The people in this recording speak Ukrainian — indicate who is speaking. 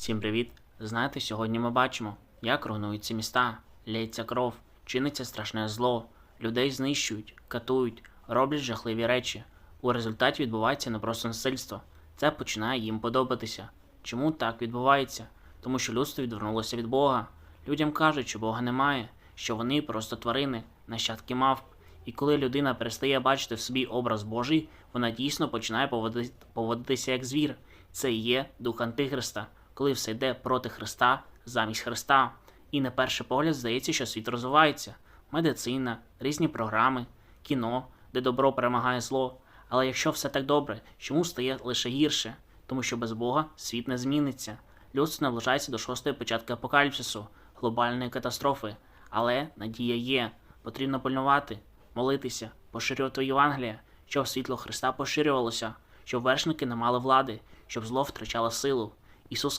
Speaker 1: Всім привіт! Знаєте, сьогодні ми бачимо, як руйнуються міста, лється кров, чиниться страшне зло, людей знищують, катують, роблять жахливі речі. У результаті відбувається не просто насильство. Це починає їм подобатися. Чому так відбувається? Тому що людство відвернулося від Бога. Людям кажуть, що Бога немає, що вони просто тварини, нащадки мавп. І коли людина перестає бачити в собі образ Божий, вона дійсно починає поводитися як звір. Це і є дух Антихриста, коли все йде проти Христа замість Христа. І на перший погляд здається, що світ розвивається: медицина, різні програми, кіно, де добро перемагає зло. Але якщо все так добре, чому стає лише гірше? Тому що без Бога світ не зміниться. Людство наближається до шостої початки апокаліпсису, глобальної катастрофи. Але надія є. Потрібно пильнувати, молитися, поширювати Євангелія, щоб світло Христа поширювалося, щоб вершники не мали влади, щоб зло втрачало силу. Ісус